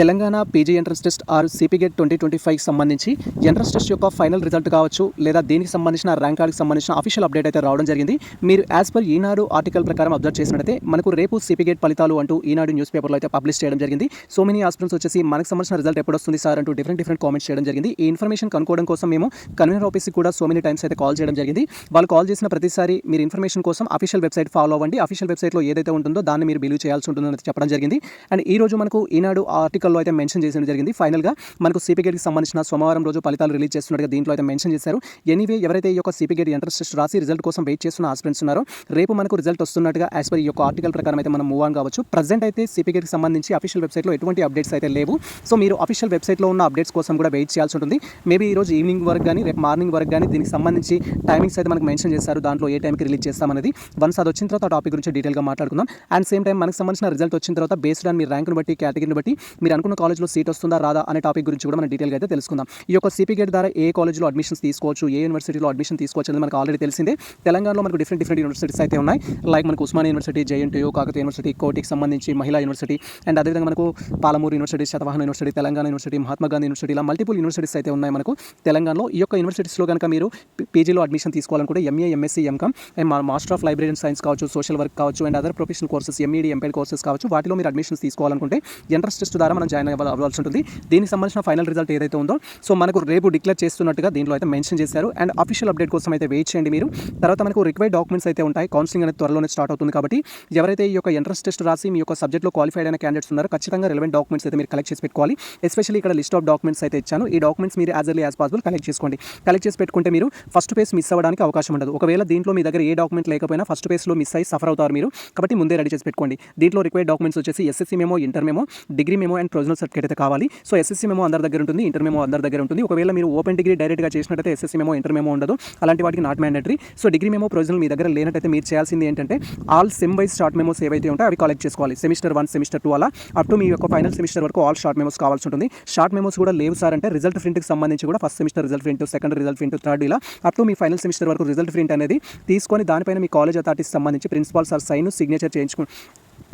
Telangana PG entrance test or CPGET twenty twenty five సంబంధించి entrance test యొక్క final result కావచ్చు లేదా దీనికి సంబంధించిన ర్యాంక్ కార్డుకి సంబంధించిన అఫీషియల్ అప్డేట్ అయితే రావడం జరిగింది. మీరు యాజ్ పర్ ఈనాడు ఆర్టికల్ ప్రకారం అబ్జర్వ్ చేసినట్టయితే మనకు రేపు సిపిగెట్ ఫలితాలు అంటూ ఈనాడు న్యూస్ పేపర్లో అయితే పబ్లిష్ చేయడం జరిగింది. సో మెనీ ఆస్పిరెంట్స్ వచ్చేసి మనకు సంబంధించిన రిజల్ట్ ఎప్పుడు వస్తుంది సార్ అంటూ డిఫరెంట్ డిఫరెంట్ కామెంట్స్ చేయడం జరిగింది. ఈ ఇన్ఫర్మేషన్ కనుక్కోవడం కోసం మేము కన్వీనర్ ఆఫీస్కి కూడా సో మెనీ టైమ్స్ అయితే కాల్ చేయడం జరిగింది. వాళ్ళు కాల్ చేసిన ప్రతిసారి మీరు ఇన్ఫర్మేషన్ కోసం అఫీషియల్ వెబ్సైట్ ఫాలో అవ్వండి. అఫీషియల్ వెబ్సైట్లో ఏదైతే ఉంటుందో దాన్ని మీరు బిలీవ్ చేయాల్సి ఉంటుందని చెప్పడం జరిగింది. అండ్ ఈ రోజు మనకు ఈనాడు ఆర్టికల్ ఆర్టికల్లో అయితే మెన్షన్ చేసిన జరిగింది. ఫైనల్గా మనకు సిపిగేట్కి సంబంధించిన సోమవారం రోజు ఫలితాలు రిలీజ్ చేస్తున్నట్టుగా దీంట్లో అయితే మెన్షన్ చేశారు. ఎనీవే ఎవరైతే ఈ యొక్క సిపిగేట్ ఎంట్రన్స్ టెస్ట్ రాసి రిజల్ట్ కోసం వెయిట్ చేస్తున్న ఆస్పిరెంట్స్ ఉన్నారో రేపు మనకు రిజల్ట్ వస్తున్నట్టుగా యాజ్ పర్ ఈ యొక్క ఆర్టికల్ ప్రకారం అయితే మనం మూవ్ ఆన్ కావచ్చు. ప్రజెంట్ అయితే సిపిగేట్కి సంబంధించి అఫీషియల్ వెబ్సైట్లో ఎటువంటి అప్డేట్స్ అయితే లేవు. సో మీరు అఫీషియల్ వెబ్సైట్లో ఉన్న అప్డేట్స్ కోసం కూడా వెయిట్ చేయాల్సి ఉంటుంది. మేబీ ఈ రోజు ఈవినింగ్ వరకు కానీ రేపు మార్నింగ్ వరకు కానీ దీనికి సంబంధించి టైమింగ్స్ అయితే మనకు మెన్షన్ చేశారు. దాంట్లో ఏ టైంకి రిలీజ్ చేస్తామనేది. వన్స్ అది వచ్చిన తర్వాత టాపిక్ గురించి డీటెయిల్గా మాట్లాడుకుందాం. అండ్ సేమ్ టైం మనకు సంబంధించిన రిజల్ట్ వచ్చిన తర్వాత బేస్డ్ ఆన్ మీ ర్యాంక్ను బట్టి కేటగిరీని బట్టి మీరు అనుకున్న కాలేజ్లో సీట్ వస్తుందా రాదా అనే టాపిక్ గురించి కూడా మనం డీటెయిల్గా అయితే తెలుసుకుందాం. ఈ యొక్క సిపి గేట్ ద్వారా ఏ కాలేజ్లో అడ్మిషన్స్ తీసుకోవచ్చు ఏ యూనివర్సిటీలో అడ్మిషన్ తీసుకోవచ్చు అనేది మనకు ఆల్రెడీ తెలిసిందే. తెలంగాణలో మనకు డిఫరెంట్ డిఫరెంట్ యూనివర్సిటీస్ అయితే ఉన్నాయి. లైక్ మనకు Osmania university JNTU Kakatiya university కోటికి సంబంధించి మహిళా యూనివర్సిటీ అండ్ అదేవిధంగా మనకు Palamuru university Satavahana university Telangana university Mahatma Gandhi university ఇలా మల్టిపుల్ యూనివర్సిటీస్ అయితే ఉన్నాయి మనకు తెలంగాణలో. ఈ యొక్క యూనివర్సిటీస్లో కనుక మీరు పీజీలో అడ్మిషన్ తీసుకోవాలనుకుంటే MA MSc MCom and master of library science కావచ్చు సోషల్ వర్క్ కావచ్చు and other professional courses MEd MPhil courses కావచ్చు వాటిలో మీరు అడ్మిషన్స్ తీసుకోవాలనుకుంటే ఎంట్రన్స్ టెస్ట్ ద్వారా మనం జాయిన్ అవ్వాల్సి ఉంటుంది. దీనికి సంబంధించిన ఫైనల్ రిజల్ట్ ఏదైతే ఉందో సో మనకు రేపు డిక్లేర్ చేస్తున్నట్టుగా దీంట్లో అయితే మెన్షన్ చేశారు. అండ్ అఫీషియల్ అప్డేట్ కోసం అయితే వెయిట్ చేయండి మీరు. తర్వాత మనకు రిక్వైర్డ్ డాక్యుమెంట్స్ అయితే ఉంటాయి. కౌన్సిలింగ్ అనేది త్వరలోనే స్టార్ట్ అవుతుంది కాబట్టి ఎవరైతే ఈ యొక్క ఎంట్రన్స్ టెస్ట్ రాసి మీ యొక్క సబ్జెక్ట్లో క్వాలిఫైడ్ అయిన క్యాండిడేట్స్ ఉన్నారో ఖచ్చితంగా రిలవెంట్ డాక్యుమెంట్స్ అయితే మీరు కలెక్ట్ చేసి పెట్టుకోవాలి. ఎస్పెషల్లీ ఇక్కడ లిస్ట్ ఆఫ్ డాక్యుమెంట్స్ అయితే ఇచ్చాను. ఈ డాక్యుమెంట్స్ మీరు as early as possible collect చేసుకోండి. కలెక్ట్ చేసి పెట్టుకుంటే మీరు ఫస్ట్ పేజ్ మిస్ అవ్వడానికి అవకాశం ఉండదు. ఒకవేళ దీంట్లో మీ దగ్గర ఏ డాక్యుమెంట్ లేకపోయినా ఫస్ట్ పేజ్లో మిస్ అయ్యి సఫర్ అవుతారు మీరు. కాబట్టి ముందే రెడీ చేసి పెట్టుకోండి. దీంట్లో రిక్వైర్డ్ డాక్యుమెంట్స్ వచ్చేసి SSC memo inter memo degree memo and provisional certificate అయితే కావాలి. సో ఎస్ఎస్సీ మేము అందరి దగ్గర ఉంటుంది ఇంటర్ మేము అందరి దగ్గర ఉంటుంది. ఒకవేళ మీరు ఓపెన్ డిగ్రీ డైరెక్ట్గా చేసినట్టయితే ఎస్ఎస్సీ మేము ఇంటర్ మేము ఉండదు. అలాంటి వాటికి not mandatory so degree memo provisional మీ దగ్గర లేనట్టయితే మీరు చేయాల్సింది ఏంటంటే all sem wise short memos ఏవైతే ఉంటాయో అవి కలెక్ట్ చేసుకోవాలి. సెమిస్టర్ వన్ సెమిస్టర్ టూ అలా. అప్ టు మీ యొక్క ఫైనల్ సెమిస్టర్ వరకు ఆల్ షార్ట్ మెమోస్ కావాల్సి ఉంటుంది. షార్ట్ మెమోస్ కూడా లేవు సార్ అంటే రిజల్ట్ ప్రింట్కి సంబంధించి కూడా first semester result print second result print third ఇలా. అప్ టు మీ ఫైనల్ సెమిస్టర్ వరకు రిజల్ట్ ప్రింట్ అనేది తీసుకొని దానిపైన మీ కాలేజ్ అథారిటీకి సంబంధించి ప్రిన్సిపాల్ సార్ సైన్ సిగ్నేచర్ చేయించుకుని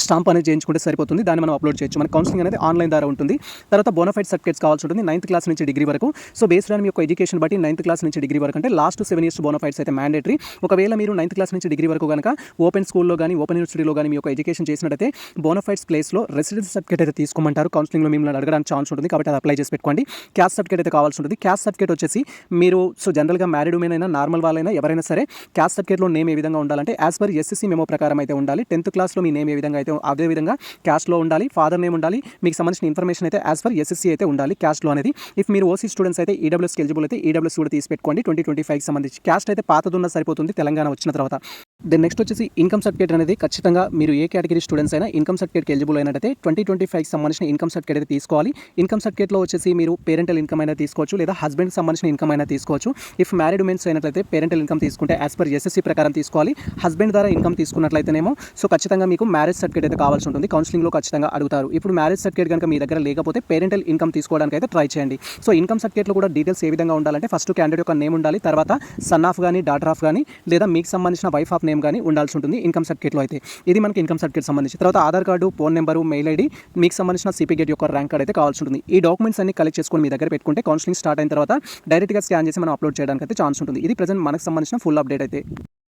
స్టాంప్ అనేది చేయించుకుంటే సరిపోతుంది. దాన్ని మనం అప్లోడ్ చేయొచ్చు. మన కౌన్సిలింగ్ అనేది ఆన్లైన్ ద్వారా ఉంటుంది. తర్వాత బోనఫైడ్ సర్టిఫికేట్స్ కావాల్సి ఉంటుంది. నైన్త్ క్లాస్ నుంచి డిగ్రీ వరకు. సో బేస్డ్ ఆన్ మీ యొక్క ఎడ్యుకేషన్ బట్టి నైన్త్ క్లాస్ నుంచి డిగ్రీ వరకు అంటే లాస్ట్ సెవెన్ ఇయర్స్ బోనఫైడ్స్ అయితే మ్యాండేటరీ ఒకవేళ మీరు నైన్త్ క్లాస్ నుంచి డిగ్రీ వరకు కనుక ఓపెన్ స్కూల్లో కానీ ఓపెన్ యూనివర్సిటీలో కానీ మీ యొక్క ఎడ్యుకేషన్ చేసినట్టయితే బోనఫైడ్స్ ప్లేస్లో రెసిడెన్స్ సర్టిఫికేట్ అయితే తీసుకోమంటారు. కౌన్సిలింగ్లో మిమ్మల్ని అడగడానికి ఛాన్స్ ఉంటుంది. కాబట్టి అది అప్లై చేసి పెట్టుకోండి. క్యాస్ట్ సర్టిఫికేట్ అయితే కావాల్సి ఉంటుంది. క్యాస్ట్ సర్టిఫికేట్ వచ్చేసి మీరు సో జనరల్గా మ్యారీడ్ ఉమెన్ అయినా నార్మల్ వాళ్ళైనా ఎవరైనా సరే క్యాస్ట్ సర్టిఫికేట్లో నేమ్ ఏ విధంగా ఉండాలంటే యాజ్ పర్ ఎస్ఎస్సీ మెమో ప్రకారం అయితే ఉండాలి. టెన్త్ క్లాస్లో మీ నేమ్ ఏ విధంగా అయితే అదే విధంగా క్యాస్ట్లో ఉండాలి ఫాదర్ నేమ్ ఉండాలి మీకు సంబంధించిన ఇన్ఫర్మేషన్ అయితే యాజ్ పర్ ఎస్ఎస్సీ అయితే ఉండాలి క్యాస్ట్లో అనేది. ఇఫ్ మీరు ఓసీ స్టూడెంట్స్ అయితే ఈడబ్ల్యూఎస్కి ఎలిజిబుల్ అయితే ఈడబ్ల్యూఎస్ కూడా తీసి పెట్టుకోండి. ట్వంటీ ట్వంటీ ఫైవ్కి సంబంధించి. క్యాస్ట్ అయితే పాతదున్న సరిపోతుంది తెలంగాణ వచ్చిన తర్వాత. దెన్ నెక్స్ట్ వచ్చేసి ఇన్కమ్ సర్టిఫికేట్ అనేది ఖచ్చితంగా మీరు ఏ కేటగిరీ స్టూడెంట్స్ అయినా ఇన్కమ్ సర్టిఫికేట్కి ఎలిజిబుల్ అయినట్టయితే ట్వంటీ ట్వంటీ ఫైవ్కి సంబంధించిన ఇన్కమ్ సర్టిఫికేట్ అయితే తీసుకోవాలి. ఇన్కమ్ సర్టిఫికేట్లో వచ్చేసి మీరు పేరెంటల్ ఇన్కమ్ అయినా తీసుకోవచ్చు లేదా హస్బెండ్కి సంబంధించిన ఇన్కమ్ అయినా తీసుకోవచ్చు. ఇఫ్ మ్యారీడ్ ఉమెన్స్ అయినట్లయితే పేరెంటల్ ఇన్కమ్ తీసుకుంటే యాజ్ పర్ ఎస్ఎస్సీ ప్రకారం తీసుకోవాలి. హస్బెండ్ ద్వారా ఇన్కమ్ తీసుకున్నట్లయితేనేమో సో ఖచ్చితంగా మీకు మ్యారేజ్ సర్టిఫికేట్ అయితే కావాల్సి ఉంటుంది. కౌన్సిలింగ్లో ఖచ్చితంగా అడుగుతారు. ఇప్పుడు మ్యారేజ్ సర్టిఫికేట్ కనుక మీ దగ్గర లేకపోతే పేరెంటల్ ఇన్కమ్ తీసుకోవడానికి అయితే ట్రై చేయండి. సో ఇన్కమ్ సర్టిఫికేట్లో కూడా డీటెయిల్స్ ఏ విధంగా ఉండాలంటే ఫస్ట్ క్యాండిడేట్ యొక్క నేమ్ ఉండాలి. తర్వాత సన్ ఆఫ్ కానీ డాటర్ ఆఫ్ కానీ లేదా మీకు సంబంధించిన వైఫ్ ఆఫ్ నేమ్ కానీ ఉండాల్సి ఉంటుంది ఇన్కమ్ సర్టిఫికేట్లో అయితే. ఇది మనకి ఇన్కమ్ సర్టిఫికేట్ సంబంధించి. తర్వాత Aadhaar card phone number mail ID మీకు సంబంధించిన సిపిగేట్ యొక్క ర్యాంక్ కార్డ్ అయితే కావాల్సి ఉంటుంది. ఈ డాక్యుమెంట్స్ అన్ని కలెక్ట్ చేసుకొని మీ దగ్గర పెట్టుకుంటే కౌన్సిలింగ్ స్టార్ట్ అయిన తర్వాత డైరెక్ట్గా స్కాన్ చేసి మనం అప్లోడ్ చేయడానికి అయితే ఛాన్స్ ఉంటుంది. ఇది ప్రజెంట్ మనకు సంబంధించిన ఫుల్ అప్డేట్ అయితే.